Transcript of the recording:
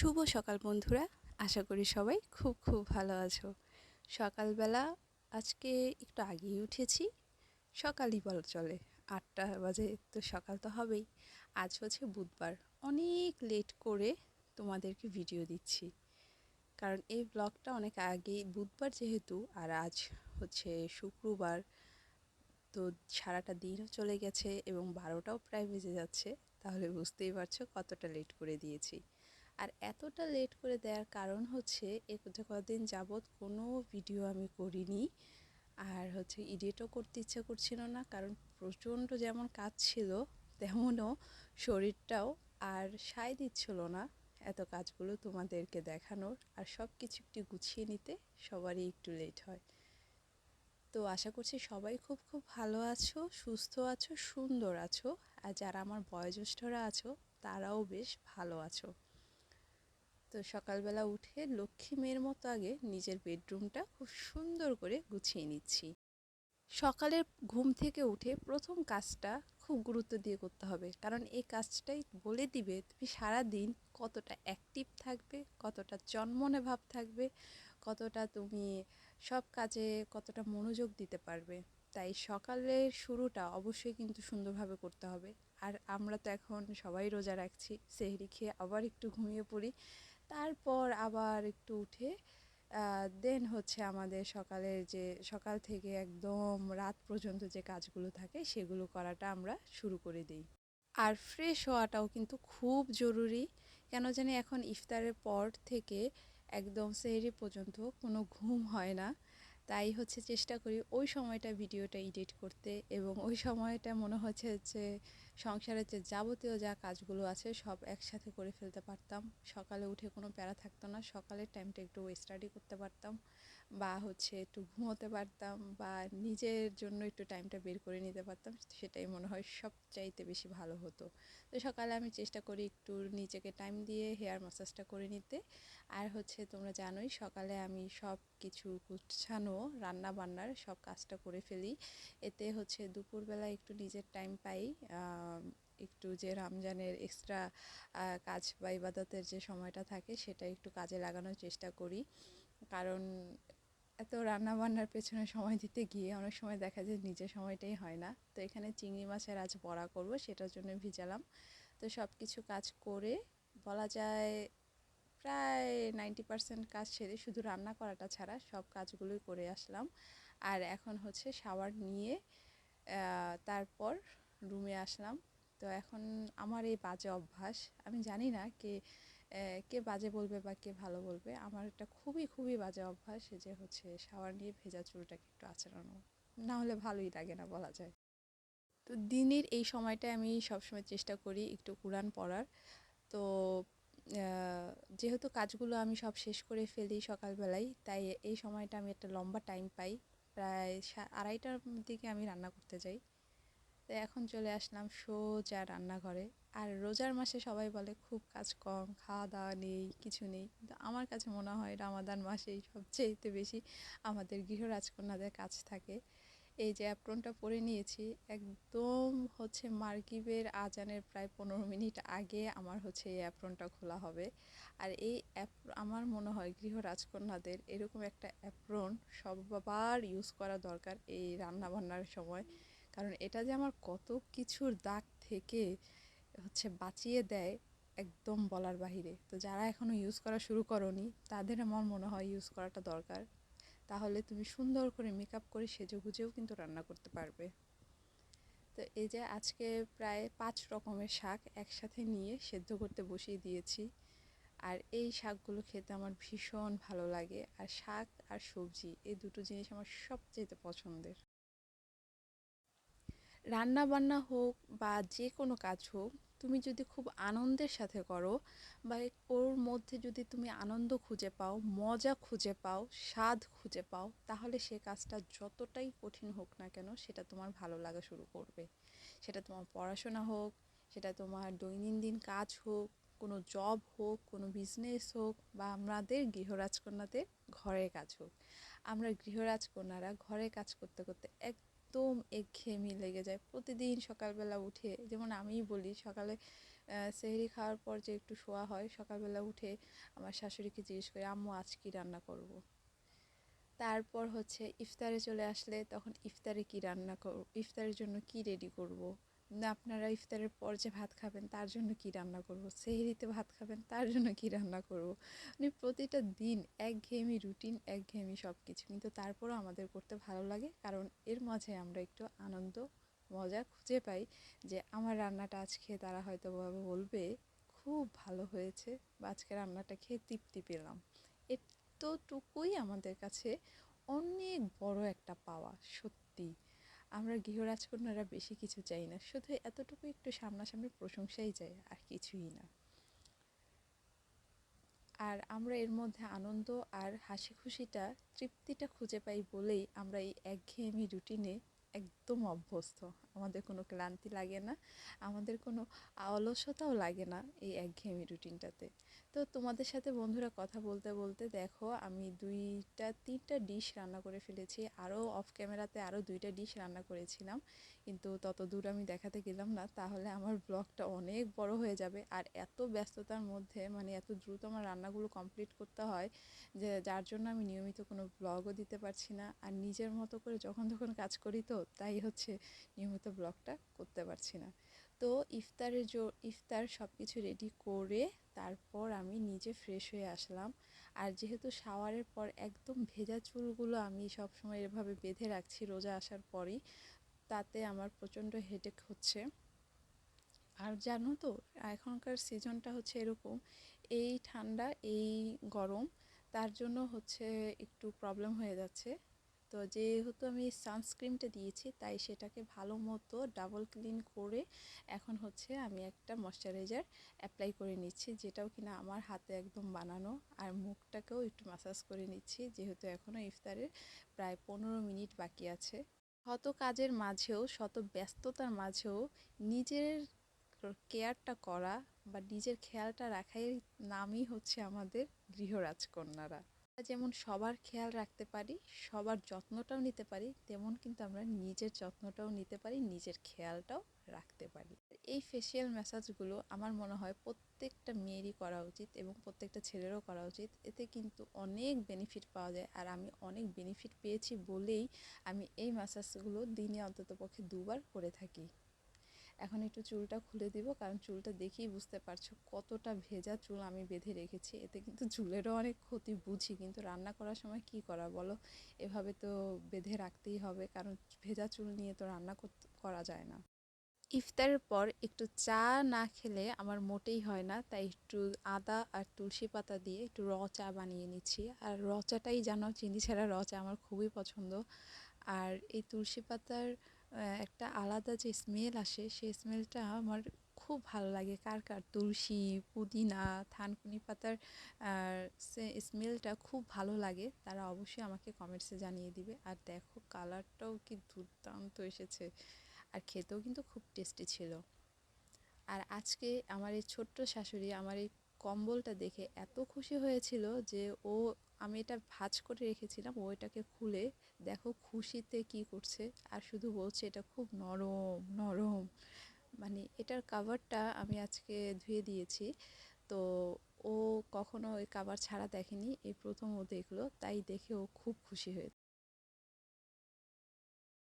শুভ সকাল বন্ধুরা। আশা করি সবাই খুব খুব ভালো আছো। সকালবেলা আজকে একটু আগেই উঠেছি। সকালই বলা চলে, আটটা বাজে তো সকাল তো হবেই। আজ হচ্ছে বুধবার। অনেক লেট করে তোমাদেরকে ভিডিও দিচ্ছি। কারণ এই ব্লগটা অনেক আগে, বুধবার যেহেতু, আর আজ হচ্ছে শুক্রবার, তো সারাটা দিনও চলে গেছে এবং বারোটাও প্রায় বেজে যাচ্ছে। তাহলে বুঝতেই পারছ কতটা লেট করে দিয়েছি। আর এতটা লেট করে দেওয়ার কারণ হচ্ছে কদিন যাবৎ কোনো ভিডিও আমি করিনি। আর হচ্ছে এডিটও করতে ইচ্ছা করছিল না, কারণ প্রচণ্ড যেমন কাজ ছিল, তেমনও শরীরটাও আর সায় দিচ্ছিল না এত কাজগুলো তোমাদেরকে দেখানোর। আর সব কিছু একটু গুছিয়ে নিতে সবারই একটু লেট হয়। তো আশা করছি সবাই খুব খুব ভালো আছো, সুস্থ আছো, সুন্দর আছো। আর যারা আমার বয়োজ্যেষ্ঠরা আছো, তারাও বেশ ভালো আছো। তো সকালবেলা উঠে লক্ষ্মী মেয়ের মতো আগে নিজের বেডরুমটা খুব সুন্দর করে গুছিয়ে নিচ্ছি। সকালের ঘুম থেকে উঠে প্রথম কাজটা খুব গুরুত্ব দিয়ে করতে হবে। কারণ এই কাজটাই বলে দিবে তুমি সারা দিন কতটা অ্যাক্টিভ থাকবে, কতটা জন্মনে ভাব থাকবে, কতটা তুমি সব কাজে কতটা মনোযোগ দিতে পারবে। তাই সকালের শুরুটা অবশ্যই কিন্তু সুন্দরভাবে করতে হবে। আর আমরা তো এখন সবাই রোজা রাখছি, সেহরি খেয়ে আবার একটু ঘুমিয়ে পড়ি। তারপর আবার একটু উঠে দেন হচ্ছে আমাদের সকালের যে, সকাল থেকে একদম রাত পর্যন্ত যে কাজগুলো থাকে সেগুলো করাটা আমরা শুরু করে দিই। আর ফ্রেশ হওয়াটাও কিন্তু খুব জরুরি, কেন জানি এখন ইফতারের পর থেকে একদম সেহরি পর্যন্ত কোনো ঘুম হয় না। তাই হচ্ছে চেষ্টা করি ওই সময়টা ভিডিওটা এডিট করতে এবং ওই সময়টা মনে হচ্ছে যে সংসারের যে যাবতীয় যা কাজগুলো আছে সব একসাথে করে ফেলতে পারতাম। সকালে উঠে কোনো প্যারা থাকতো না, সকালের টাইমটা একটু স্টাডি করতে পারতাম। বা হচ্ছে একটু ঘুমোতে পারতাম বা নিজের জন্য একটু টাইমটা বের করে নিতে পারতাম, সেটাই মনে হয় সবচাইতে বেশি ভালো হতো। তো সকালে আমি চেষ্টা করি একটু নিজেকে টাইম দিয়ে হেয়ার ম্যাসাজটা করে নিতে। আর হচ্ছে তোমরা জানোই সকালে আমি সব কিছু গুছানো রান্না বান্নার সব কাজটা করে ফেলি। এতে হচ্ছে দুপুরবেলা একটু নিজের টাইম পাই একটু যে রমজানের এক্সট্রা কাজ বা ইবাদতের যে সময়টা থাকে সেটা একটু কাজে লাগানোর চেষ্টা করি। কারণ এত রান্না বান্নার পেছনে সময় দিতে গিয়ে অনেক সময় দেখা যায় নিজের সময়টাই হয় না। তো এখানে চিংড়ি মাছের আজ বড়া করব, সেটার জন্য ভিজালাম। তো সব কিছু কাজ করে বলা যায় প্রায় নাইনটি পারসেন্ট কাজ সেরে শুধু রান্না করাটা ছাড়া সব কাজগুলোই করে আসলাম। আর এখন হচ্ছে শাওয়ার নিয়ে তারপর রুমে আসলাম। তো এখন আমার এই বাজে অভ্যাস, আমি জানি না কে কে বাজে বলবে বা কে ভালো বলবে, আমার একটা খুবই খুবই বাজে অভ্যাস যে হচ্ছে শাওয়ার নিয়ে ভেজা চুলটাকে একটু আচড়ানো। না হলে ভালোই লাগে না বলা যায়। তো দিনের এই সময়টায় আমি সবসময় চেষ্টা করি একটু কোরআন পড়ার। তো যেহেতু কাজগুলো আমি সব শেষ করে ফেলি সকালবেলায় তাই এই সময়টা আমি একটা লম্বা টাইম পাই। প্রায় আড়াইটার দিকে আমি রান্না করতে যাই। তো এখন চলে আসলাম সোজা রান্নাঘরে। আর রোজার মাসে সবাই বলে খুব কাজ কম খাওয়া দাওয়া নেই, কিছু নেই। কিন্তু আমার কাছে মনে হয় রামাদান মাসেই সবচেয়েতে বেশি আমাদের গৃহ রাজকন্যাদের কাজ থাকে। এই যে অ্যাপ্রনটা পরে নিয়েছি, একদম হচ্ছে মার্কিবের আজানের প্রায় পনেরো মিনিট আগে আমার হচ্ছে এই অ্যাপ্রনটা খোলা হবে। আর এই অ্যাপ আমার মনে হয় গৃহ রাজকন্যাদের এরকম একটা অ্যাপ্রন সববার ইউজ করা দরকার এই রান্নাবান্নার সময়। কারণ এটা যে আমার কত কিছুর দাগ থেকে হচ্ছে বাঁচিয়ে দেয় একদম বলার বাহিরে। তো যারা এখনও ইউজ করা শুরু করনি, তাদের আমার মনে হয় ইউজ করাটা দরকার। তাহলে তুমি সুন্দর করে মেকআপ করে সেজে গুজেও কিন্তু রান্না করতে পারবে। তো এই যে আজকে প্রায় পাঁচ রকমের শাক একসাথে নিয়ে সেদ্ধ করতে বসিয়ে দিয়েছি। আর এই শাকগুলো খেতে আমার ভীষণ ভালো লাগে। আর শাক আর সবজি, এই দুটো জিনিস আমার সবচেয়ে পছন্দের। রান্না বান্না হোক বা যে কোনো কাজ হোক, তুমি যদি খুব আনন্দের সাথে করো বা ওর মধ্যে যদি তুমি আনন্দ খুঁজে পাও, মজা খুঁজে পাও, স্বাদ খুঁজে পাও, তাহলে সে কাজটা যতটাই কঠিন হোক না কেন সেটা তোমার ভালো লাগা শুরু করবে। সেটা তোমার পড়াশোনা হোক, সেটা তোমার দৈনন্দিন কাজ হোক, কোনো জব হোক, কোনো বিজনেস হোক বা আমাদের গৃহরাজকন্যাদের ঘরের কাজ হোক। আমরা গৃহরাজকন্যারা ঘরের কাজ করতে করতে এক একদম একঘেয়েমি লেগে যায় প্রতিদিন সকালবেলা উঠে, যেমন আমিই বলি, সকালে সেহরি খাওয়ার পর যে একটু শোয়া হয়, সকালবেলা উঠে আমার শাশুড়িকে জিজ্ঞেস করি, আম্মু, আজ কি রান্না করব। তারপর হচ্ছে ইফতারে চলে আসলে তখন ইফতারে কি রান্না করব, ইফতারের জন্য কি রেডি করব। আপনারা ইফতারের পর যে ভাত খাবেন, তার জন্য কি রান্না করব? সেহরিতে ভাত খাবেন, তার জন্য কি রান্না করব? মানে প্রতিটা দিন একঘেয়েমি রুটিন একঘেয়েমি সব কিছু কিন্তু তারপরও আমাদের করতে ভালো লাগে, কারণ এর মাঝে আমরা একটু আনন্দ, মজা খুঁজে পাই যে আমার রান্নাটা আজ খেয়ে তারা হয়তো বলবে, খুব ভালো হয়েছে, বা আজকে রান্নাটা খেয়ে তৃপ্তি পেলাম। এতটুকুই আমাদের কাছে অনেক বড় একটা পাওয়া সত্যি আমরা গৃহরাজকন্যারা বেশি কিছু চাই না। শুধু এতটুকু একটু সামনাসামনি প্রশংসাই চাই, আর কিছুই না। আর আমরা এর মধ্যে আনন্দ আর হাসি খুশিটা তৃপ্তিটা খুঁজে পাই বলেই আমরা এই একঘেয়েমি রুটিনে একদম অভ্যস্ত। আমাদের কোনো ক্লান্তি লাগে না, আমাদের কোনো অলসতাও লাগে না এই একঘেয়েমি রুটিনটাতে। তো তোমাদের সাথে বন্ধুরা কথা বলতে বলতে দেখো, আমি দুইটা, তিনটা ডিশ রান্না করে ফেলেছি। আরও অফ ক্যামেরাতে আরও দুইটা ডিশ রান্না করেছিলাম। কিন্তু তত দূর আমি দেখাতে গেলাম না, তাহলে আমার ব্লগটা অনেক বড় হয়ে যাবে। আর এত ব্যস্ততার মধ্যে মানে এত দ্রুত আমার রান্নাগুলো কমপ্লিট করতে হয় যে, যার জন্য আমি নিয়মিত কোনো ব্লগও দিতে পারছি না। আর নিজের মতো করে যখন তখন কাজ করি তো তাই হচ্ছে নিয়মিত ব্লগটা করতে পারছি না। তো ইফতারের জো, ইফতার সব কিছু রেডি করে তারপর আমি নিজে ফ্রেশ হয়ে আসলাম। আর যেহেতু শাওয়ারের পর একদম ভেজা চুলগুলো আমি সব সময় এভাবে বেঁধে রাখছি রোজা আসার পরই, তাতে আমার প্রচণ্ড হেডেক হচ্ছে। আর জানো তো, এখনকার সিজনটা হচ্ছে এরকম, এই ঠান্ডা, এই গরম, তার জন্য হচ্ছে একটু প্রবলেম হয়ে যাচ্ছে। তো যেহেতু আমি সানস্ক্রিনটা দিয়েছি, তাই সেটাকে ভালো মতো ডাবল ক্লিন করে এখন হচ্ছে আমি একটা ময়শ্চারাইজার অ্যাপ্লাই করে নিচ্ছি, যেটাও কিনা আমার হাতে একদম বানানো আর মুখটাকেও একটু মাসাজ করে নিচ্ছি, যেহেতু এখনও ইফতারের প্রায় পনেরো মিনিট বাকি আছে। শত কাজের মাঝেও, শত ব্যস্ততার মাঝেও নিজের কেয়ারটা করা বা নিজের খেয়ালটা রাখাই নামই হচ্ছে আমাদের গৃহরাজকন্যারা। যেমন সবার খেয়াল রাখতে পারি, সবার যত্নটাও নিতে পারি, তেমন কিন্তু আমরা নিজের যত্নটাও নিতে পারি, নিজের খেয়ালটাও রাখতে পারি। এই ফেসিয়াল ম্যাসাজগুলো আমার মনে হয় প্রত্যেকটা মেয়েরই করা উচিত এবং প্রত্যেকটা ছেলেরও করা উচিত। এতে কিন্তু অনেক বেনিফিট পাওয়া যায় আর আমি অনেক বেনিফিট পেয়েছি বলেই আমি এই ম্যাসাজগুলো দিনে অন্তত পক্ষে দুবার করে থাকি। এখন একটু চুলটা খুলে দিব, কারণ চুলটা দেখেই বুঝতে পারছ কতটা ভেজা চুল আমি বেঁধে রেখেছি। এতে কিন্তু চুলেরও অনেক ক্ষতি, বুঝি, কিন্তু রান্না করার সময় কি করা বলো? এভাবে তো বেঁধে রাখতেই হবে, কারণ ভেজা চুল নিয়ে তো রান্না করা যায় না। ইফতারের পর একটু চা না খেলে আমার মোটেই হয় না, তাই একটু আদা আর তুলসী পাতা দিয়ে একটু র চা বানিয়ে নিচ্ছি। আর র চাটাই জানো, চিনি ছাড়া র চা আমার খুবই পছন্দ। আর এই তুলসী পাতার একটা আলাদা যে স্মেল আসে, সেই স্মেলটা আমার খুব ভালো লাগে। কার কার? তুলসী, পুদিনা, থানকুনি পাতার স্মেলটা খুব ভালো লাগে। তারা অবশ্যই আমাকে কমেন্টসে জানিয়ে দিবে। আর দেখো কালারটাও কি দুর্দান্ত এসেছে। আর খেতেও কিন্তু খুব টেস্টি ছিল। আর আজকে আমার এই ছোট্ট শাশুড়ি আমার এই কম্বলটা দেখে এত খুশি হয়েছিল যে ও আমি এটা ভাজ করে রেখেছিলাম ও এটাকে খুলে দেখো খুশিতে কি করছে। আর শুধু বলছে এটা খুব নরম নরম। মানে এটার কাভারটা আমি আজকে ধুয়ে দিয়েছি। তো ও কখনো ওই কাভার ছাড়া দেখেনি, এই প্রথম ও দেখল, তাই দেখে ও খুব খুশি হয়েছে।